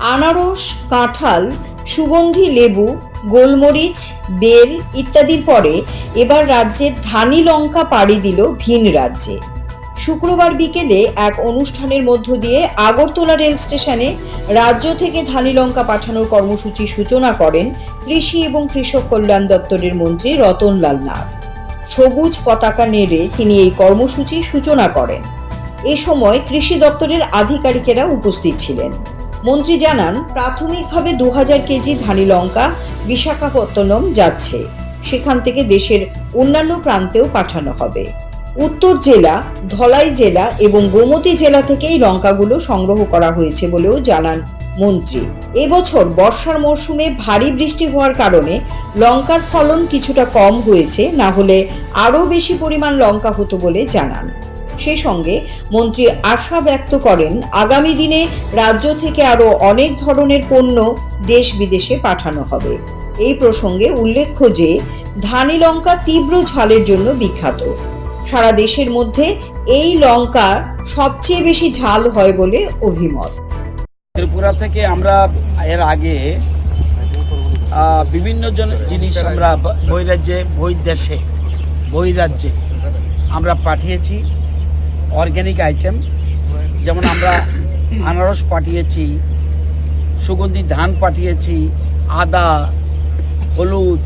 আনারস, কাঁঠাল, সুগন্ধি, লেবু, গোলমরিচ, বেল ইত্যাদির পরে এবার রাজ্যের ধানি লঙ্কা পাড়ি দিল ভিন রাজ্যে। শুক্রবার বিকেলে এক অনুষ্ঠানের মধ্য দিয়ে আগরতলা রেল স্টেশনে রাজ্য থেকে ধানি লঙ্কা পাঠানোর কর্মসূচি সূচনা করেন কৃষি এবং কৃষক কল্যাণ দপ্তরের মন্ত্রী রতনলাল নাথ। সবুজ পতাকা নেড়ে তিনি এই কর্মসূচি সূচনা করেন। এ সময় কৃষি দপ্তরের আধিকারিকেরা উপস্থিত ছিলেন। মন্ত্রী জানান, প্রাথমিকভাবে দু হাজার কেজি ধানি লঙ্কা বিশাখাপত্তনম যাচ্ছে। সেখান থেকে দেশের অন্যান্য প্রান্তেও পাঠানো হবে। উত্তর জেলা, ধলাই জেলা এবং গোমতী জেলা থেকে এই লঙ্কাগুলো সংগ্রহ করা হয়েছে বলেও জানান মন্ত্রী। এবছর বর্ষার মরশুমে ভারী বৃষ্টি হওয়ার কারণে লঙ্কার ফলন কিছুটা কম হয়েছে, না হলে আরও বেশি পরিমাণ লঙ্কা হতো বলে জানান। সেই সঙ্গে মন্ত্রী আশা ব্যক্ত করেন, আগামী দিনে রাজ্য থেকে আরও অনেক ধরনের পণ্য দেশ বিদেশে পাঠানো হবে। এই প্রসঙ্গে উল্লেখ্য যে, ধানি লঙ্কা তীব্র ঝালের জন্য বিখ্যাত। সারা দেশের মধ্যে এই লঙ্কা সবচেয়ে বেশি ঝাল হয় বলে অভিমত। ত্রিপুরা থেকে আমরা এর আগে বিভিন্ন জন জিনিস আমরা বহিরাজ্যে বহির্দেশে বহিরাজ্যে আমরা পাঠিয়েছি। অর্গ্যানিক আইটেম যেমন আমরা আনারস পাঠিয়েছি, সুগন্ধি ধান পাঠিয়েছি, আদা, হলুদ,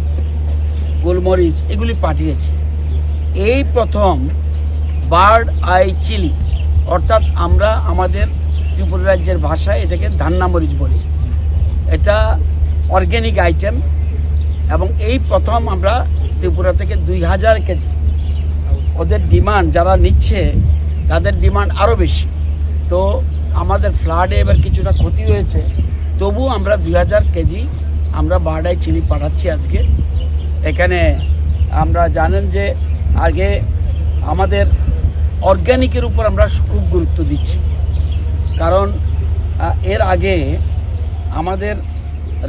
গোলমরিচ, এগুলি পাঠিয়েছি। এই প্রথম বার্ড আই চিলি, অর্থাৎ আমরা আমাদের ত্রিপুরা রাজ্যের ভাষায় এটাকে ধান্নামরিচ বলি। এটা অর্গ্যানিক আইটেম এবং এই প্রথম আমরা ত্রিপুরা থেকে দুই হাজার কেজি। ওদের ডিমান্ড যারা নিচ্ছে তাদের ডিমান্ড আরও বেশি। তো আমাদের ফ্লাডে এবার কিছুটা ক্ষতি হয়েছে। তবু আমরা দুই হাজার কেজি আমরা বারডাই চিনি পাঠাচ্ছি আজকে। এখানে আমরা জানেন যে আগে আমাদের অর্গ্যানিকের উপর আমরা খুব গুরুত্ব দিচ্ছি। কারণ এর আগে আমাদের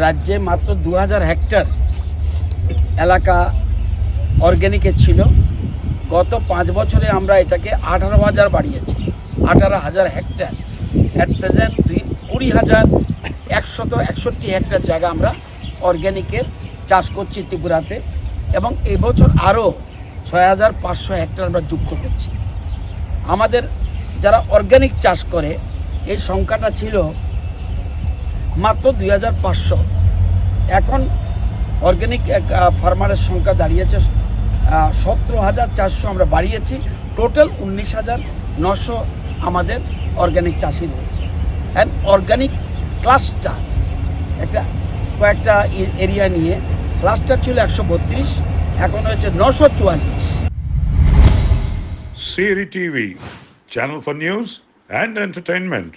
রাজ্যে মাত্র দু হাজার হেক্টর এলাকা অর্গ্যানিকের ছিল। গত পাঁচ বছরে আমরা এটাকে আঠারো হাজার বাড়িয়েছি, আঠারো হাজার হেক্টর অ্যাট প্রেজেন্ট দুই কুড়ি হাজার একশত একষট্টি হেক্টর জায়গা আমরা অর্গ্যানিকের চাষ করছি ত্রিপুরাতে এবং এবছর আরও ছয় হাজার পাঁচশো হেক্টর আমরা যুক্ত করছি। আমাদের যারা অর্গ্যানিক চাষ করে এই সংখ্যাটা ছিল মাত্র দুই হাজার পাঁচশো। এখন অর্গ্যানিক ফার্মারের সংখ্যা দাঁড়িয়েছে সতেরো হাজার চারশো আমরা বাড়িয়েছি। টোটাল উনিশ হাজার নশো আমাদের অর্গ্যানিক চাষি রয়েছে। অ্যান্ড অর্গ্যানিক ক্লাস্টার একটা কয়েকটা এরিয়া নিয়ে ক্লাস্টার ছিল একশো বত্রিশ, এখন হয়েছে নশো চুয়াল্লিশ। Siri TV channel for news and entertainment.